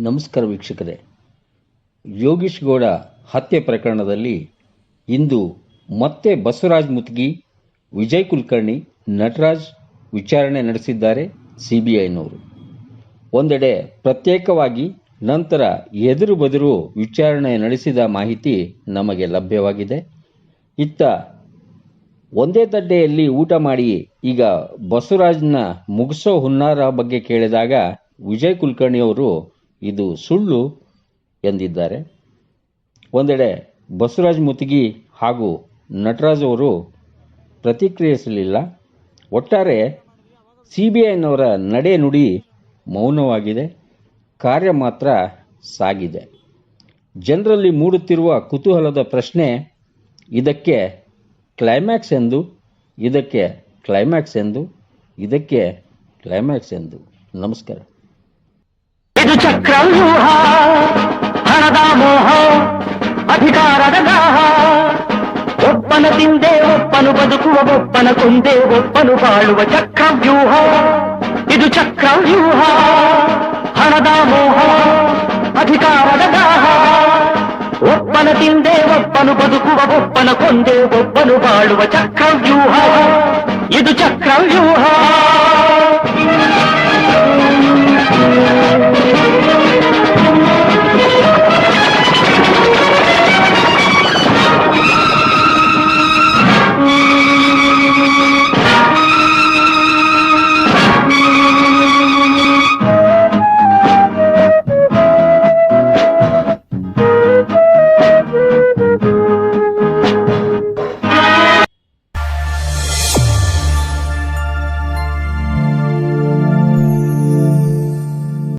ನಮಸ್ಕಾರ ವೀಕ್ಷಕರೇ. ಯೋಗೀಶ್ ಗೌಡ ಹತ್ಯೆ ಪ್ರಕರಣದಲ್ಲಿ ಇಂದು ಮತ್ತೆ ಬಸವರಾಜ್ ಮುತ್ಗಿ, ವಿಜಯ್ ಕುಲಕರ್ಣಿ, ನಟರಾಜ್ ವಿಚಾರಣೆ ನಡೆಸಿದ್ದಾರೆ ಸಿಬಿಐನವರು. ಒಂದೆಡೆ ಪ್ರತ್ಯೇಕವಾಗಿ ನಂತರ ಎದುರು ಬದುರು ವಿಚಾರಣೆ ನಡೆಸಿದ ಮಾಹಿತಿ ನಮಗೆ ಲಭ್ಯವಾಗಿದೆ. ಇತ್ತ ಒಂದೇ ತಡ್ಡೆಯಲ್ಲಿ ಊಟ ಮಾಡಿ ಈಗ ಬಸವರಾಜ್ನ ಮುಗಿಸೋ ಹುನ್ನಾರ ಬಗ್ಗೆ ಕೇಳಿದಾಗ ವಿಜಯ್ ಕುಲಕರ್ಣಿ ಅವರು ಇದು ಸುಳ್ಳು ಎಂದಿದ್ದಾರೆ. ಒಂದೆಡೆ ಬಸವರಾಜ್ ಮುತಿಗಿ ಹಾಗೂ ನಟರಾಜ್ ಅವರು ಪ್ರತಿಕ್ರಿಯಿಸಲಿಲ್ಲ. ಒಟ್ಟಾರೆ ಸಿ ಬಿ ಐನವರ ನಡೆ ನುಡಿ ಮೌನವಾಗಿದೆ. ಕಾರ್ಯ ಮಾತ್ರ ಸಾಗಿದೆ. ಜನರಲ್ಲಿ ಮೂಡುತ್ತಿರುವ ಕುತೂಹಲದ ಪ್ರಶ್ನೆ, ಇದಕ್ಕೆ ಕ್ಲೈಮ್ಯಾಕ್ಸ್ ಎಂದು, ಇದಕ್ಕೆ ಕ್ಲೈಮ್ಯಾಕ್ಸ್ ಎಂದು, ಇದಕ್ಕೆ ಕ್ಲೈಮ್ಯಾಕ್ಸ್ ಎಂದು. ನಮಸ್ಕಾರ. ಇದು ಚಕ್ರವ್ಯೂಹ ಹಣದ ಮೋಹ ಅಧಿಕಾರದ ದಾಹ ಒಪ್ಪನ ತಿಂದೆ ಒಪ್ಪನು ಬದುಕುವ ಒಪ್ಪನ ಕೊಂದೆ ಒಪ್ಪನು ಬಾಳುವ ಚಕ್ರವ್ಯೂಹ ಇದು ಚಕ್ರವ್ಯೂಹ ಹಣದ ಮೋಹ ಅಧಿಕಾರದ ದಾಹ ಒಪ್ಪನ ತಿಂದೆ ಒಪ್ಪನು ಬದುಕುವ ಒಪ್ಪನ ಕೊಂದೆ ಒಪ್ಪನು ಬಾಳುವ ಚಕ್ರವ್ಯೂಹ ಇದು ಚಕ್ರವ್ಯೂಹ